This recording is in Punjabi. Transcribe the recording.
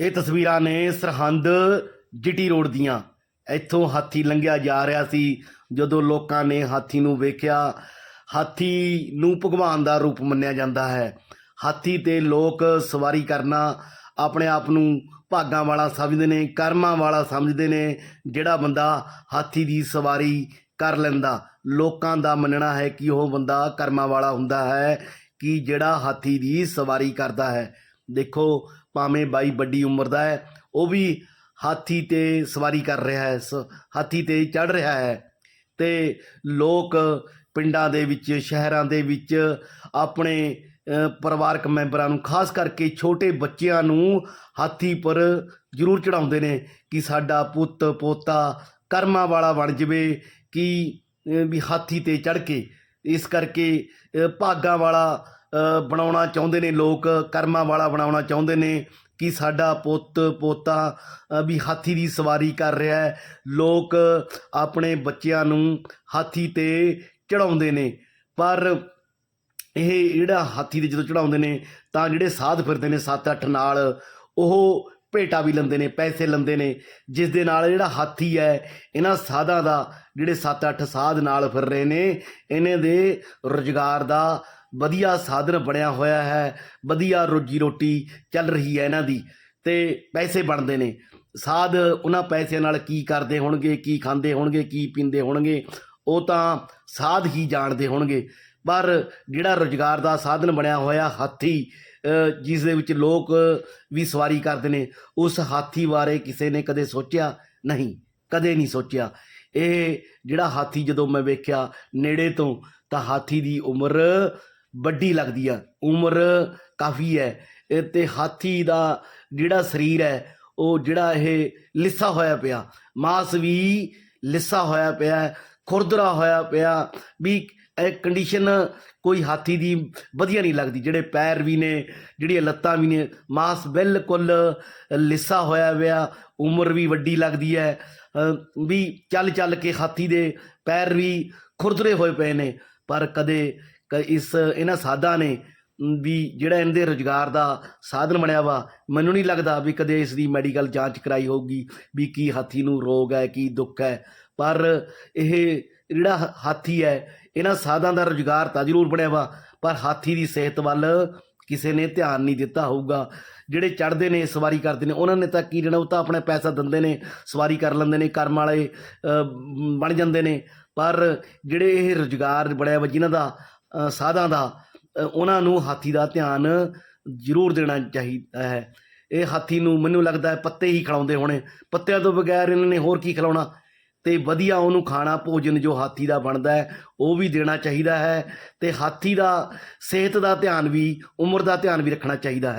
ਇਹ ਤਸਵੀਰਾਂ ਨੇ ਸਰਹੰਦ ਜਿਟੀ ਰੋਡ ਦੀਆਂ। ਇੱਥੋਂ ਹਾਥੀ ਲੰਘਿਆ ਜਾ ਰਿਹਾ ਸੀ, ਜਦੋਂ ਲੋਕਾਂ ਨੇ ਹਾਥੀ ਨੂੰ ਵੇਖਿਆ। ਹਾਥੀ ਨੂੰ ਭਗਵਾਨ ਦਾ ਰੂਪ ਮੰਨਿਆ ਜਾਂਦਾ ਹੈ। ਹਾਥੀ ਤੇ ਲੋਕ ਸਵਾਰੀ ਕਰਨਾ ਆਪਣੇ ਆਪ ਨੂੰ ਭਾਗਾਂ ਵਾਲਾ ਸਮਝਦੇ ਨੇ, ਕਰਮਾਂ ਵਾਲਾ ਸਮਝਦੇ ਨੇ। ਜਿਹੜਾ ਬੰਦਾ ਹਾਥੀ ਦੀ ਸਵਾਰੀ ਕਰ ਲੈਂਦਾ, ਲੋਕਾਂ ਦਾ ਮੰਨਣਾ ਹੈ ਕਿ ਉਹ ਬੰਦਾ ਕਰਮਾਂ ਵਾਲਾ ਹੁੰਦਾ ਹੈ, ਕਿ ਜਿਹੜਾ ਹਾਥੀ ਦੀ ਸਵਾਰੀ ਕਰਦਾ ਹੈ। ਦੇਖੋ ਭਾਵੇਂ ਬਾਈ ਵੱਡੀ ਉਮਰ ਦਾ ਹੈ ਉਹ ਵੀ ਹਾਥੀ ਤੇ ਸਵਾਰੀ ਕਰ ਰਿਹਾ ਹੈ ਸ- ਹਾਥੀ ਤੇ ਚੜ ਰਿਹਾ ਹੈ। ਤੇ ਲੋਕ ਪਿੰਡਾਂ ਦੇ ਵਿੱਚ ਸ਼ਹਿਰਾਂ ਦੇ ਵਿੱਚ ਆਪਣੇ ਪਰਿਵਾਰਕ ਮੈਂਬਰਾਂ ਨੂੰ ਖਾਸ ਕਰਕੇ ਛੋਟੇ ਬੱਚਿਆਂ ਨੂੰ ਹਾਥੀ ਪਰ ਜ਼ਰੂਰ ਚੜਾਉਂਦੇ ਨੇ ਕਿ ਸਾਡਾ ਪੁੱਤ ਪੋਤਾ ਕਰਮਾਂ ਵਾਲਾ ਬਣ ਜਵੇ ਕਿ ਵੀ ਹਾਥੀ ਤੇ ਚੜ ਕੇ ਇਸ ਕਰਕੇ ਅ, ਭਾਗਾਂ ਵਾਲਾ ਬਣਾਉਣਾ ਚਾਹੁੰਦੇ ਨੇ ਲੋਕ, ਕਰਮਾਂ ਵਾਲਾ ਬਣਾਉਣਾ ਚਾਹੁੰਦੇ ਨੇ ਕਿ ਸਾਡਾ ਪੁੱਤ, ਪੋਤਾ ਵੀ ਹਾਥੀ ਦੀ ਸਵਾਰੀ ਕਰ ਰਿਹਾ ਹੈ। ਲੋਕ ਆਪਣੇ ਬੱਚਿਆਂ ਨੂੰ ਹਾਥੀ ਤੇ ਚੜਾਉਂਦੇ ਨੇ, ਪਰ ਇਹ ਜਿਹੜਾ ਹਾਥੀ ਦੇ ਜਦੋਂ ਚੜਾਉਂਦੇ ਨੇ, ਤਾਂ ਜਿਹੜੇ ਸਾਧ ਫਿਰਦੇ ਨੇ 7-8 ਨਾਲ, ਉਹ ਭੇਟਾ ਵੀ ਲੈਂਦੇ ਨੇ, ਪੈਸੇ ਲੈਂਦੇ ਨੇ, ਜਿਸ ਦੇ ਨਾਲ ਜਿਹੜਾ ਹਾਥੀ ਹੈ, ਇਹਨਾਂ ਸਾਧਾਂ ਦਾ ਜਿਹੜੇ 7-8 ਸਾਧ ਨਾਲ ਫਿਰ ਰਹੇ ਨੇ, ਇਹਨਾਂ ਦੇ ਰੁਜ਼ਗਾਰ ਦਾ ਵਧੀਆ ਸਾਧਨ ਬਣਿਆ ਹੋਇਆ ਹੈ, ਵਧੀਆ ਰੋਜੀ ਰੋਟੀ ਚੱਲ ਰਹੀ ਹੈ ਇਹਨਾਂ ਦੀ ਤੇ ਪੈਸੇ ਬਣਦੇ ਨੇ। ਸਾਧ ਉਹਨਾਂ ਪੈਸਿਆਂ ਨਾਲ ਕੀ ਕਰਦੇ ਹੋਣਗੇ, ਕੀ ਖਾਂਦੇ ਹੋਣਗੇ, ਕੀ ਪੀਂਦੇ ਹੋਣਗੇ, ਉਹ ਤਾਂ ਸਾਧ ਹੀ ਜਾਣਦੇ ਹੋਣਗੇ। ਪਰ ਜਿਹੜਾ ਰੁਜ਼ਗਾਰ ਦਾ ਸਾਧਨ ਬਣਿਆ ਹੋਇਆ ਹਾਥੀ ਜਿਸ ਦੇ ਵਿੱਚ ਲੋਕ ਵੀ ਸਵਾਰੀ ਕਰਦੇ ਨੇ, ਉਸ ਹਾਥੀ ਬਾਰੇ ਕਿਸੇ ਨੇ ਕਦੇ ਸੋਚਿਆ? ਨਹੀਂ, ਕਦੇ ਨਹੀਂ ਸੋਚਿਆ। ਇਹ ਜਿਹੜਾ ਹਾਥੀ ਜਦੋਂ ਮੈਂ ਵੇਖਿਆ ਨੇੜੇ ਤੋਂ, ਤਾਂ ਹਾਥੀ ਦੀ ਉਮਰ ਵੱਡੀ ਲੱਗਦੀ ਆ। ਉਮਰ ਕਾਫੀ ਹੈ ਇਹ ਤੇ ਹਾਥੀ ਦਾ ਜਿਹੜਾ ਸਰੀਰ ਹੈ, ਉਹ ਜਿਹੜਾ ਇਹ ਲਿੱਸਾ ਹੋਇਆ ਪਿਆ। ਮਾਸ ਵੀ ਲਿੱਸਾ ਹੋਇਆ ਪਿਆ, ਖੁਰਦਰਾ ਹੋਇਆ ਪਿਆ ਵੀ ਇਹ ਕੰਡੀਸ਼ਨ ਕੋਈ ਹਾਥੀ ਦੀ ਵਧੀਆ ਨਹੀਂ ਲੱਗਦੀ। ਜਿਹੜੇ ਪੈਰ ਵੀ ਨੇ, ਜਿਹੜੀਆਂ ਲੱਤਾਂ ਵੀ ਨੇ, ਮਾਸ ਬਿਲਕੁਲ ਲਿੱਸਾ ਹੋਇਆ ਪਿਆ, ਉਮਰ ਵੀ ਵੱਡੀ ਲੱਗਦੀ ਹੈ। ਵੀ ਚੱਲ ਚੱਲ ਕੇ ਹਾਥੀ ਦੇ ਪੈਰ ਵੀ ਖੁਰਦਰੇ ਹੋਏ ਪਏ ਨੇ, ਪਰ ਕਦੇ ਇਸ ਇਹਨਾਂ ਸਾਧਾਂ ਨੇ ਵੀ ਜਿਹੜਾ ਇਹਨਾਂ ਦੇ ਰੁਜ਼ਗਾਰ ਦਾ ਸਾਧਨ ਬਣਿਆ ਵਾ, ਮੈਨੂੰ ਨਹੀਂ ਲੱਗਦਾ ਵੀ ਕਦੇ ਇਸ ਦੀ ਮੈਡੀਕਲ ਜਾਂਚ ਕਰਾਈ ਹੋਊਗੀ ਵੀ ਕੀ ਹਾਥੀ ਨੂੰ ਰੋਗ ਹੈ, ਕੀ ਦੁੱਖ ਹੈ। ਪਰ ਇਹ ਜਿਹੜਾ ਹ- ਹਾਥੀ ਹੈ, ਇਹਨਾਂ ਸਾਧਾਂ ਦਾ ਰੁਜ਼ਗਾਰ ਤਾਂ ਜ਼ਰੂਰ ਬਣਿਆ ਵਾ, ਪਰ ਹਾਥੀ ਦੀ ਸਿਹਤ ਵੱਲ ਕਿਸੇ ਨੇ ਧਿਆਨ ਨਹੀਂ ਦਿੱਤਾ ਹੋਊਗਾ। ਜਿਹੜੇ ਚੜਦੇ ਨੇ, ਸਵਾਰੀ ਕਰਦੇ ਨੇ, ਉਹਨਾਂ ਨੇ ਤਾਂ ਕੀ ਲੈਣਾ, ਉਹ ਤਾਂ ਆਪਣਾ ਪੈਸਾ ਦਿੰਦੇ ਨੇ, ਸਵਾਰੀ ਕਰ ਲੈਂਦੇ ਨੇ, ਕਰਮ ਵਾਲੇ ਬਣ ਜਾਂਦੇ ਨੇ। ਪਰ ਜਿਹੜੇ ਇਹ ਰੁਜ਼ਗਾਰ ਬਣਿਆ ਵਾ, ਜਿਨ੍ਹਾਂ ਦਾ ਸਾਧਾਂ ਦਾ ਉਹਨਾਂ ਨੂੰ ਹਾਥੀ ਦਾ ਧਿਆਨ ਜ਼ਰੂਰ ਦੇਣਾ ਚਾਹੀਦਾ ਹੈ। ਇਹ ਹਾਥੀ ਨੂੰ ਮੈਨੂੰ ਲੱਗਦਾ ਹੈ ਪੱਤੇ ਹੀ ਖਿਲਾਉਂਦੇ ਹੋਣੇ। ਪੱਤਿਆਂ ਤੋਂ ਬਗੈਰ ਇਹਨਾਂ ਨੇ ਹੋਰ ਕੀ ਖਿਲਾਉਣਾ? ਤੇ ਵਧੀਆ ਉਹਨੂੰ ਖਾਣਾ, ਭੋਜਨ ਜੋ ਹਾਥੀ ਦਾ ਬਣਦਾ ਹੈ, ਉਹ ਵੀ ਦੇਣਾ ਚਾਹੀਦਾ ਹੈ ਤੇ ਹਾਥੀ ਦਾ ਸਿਹਤ ਦਾ ਧਿਆਨ ਵੀ, ਉਮਰ ਦਾ ਧਿਆਨ ਵੀ ਰੱਖਣਾ ਚਾਹੀਦਾ ਹੈ।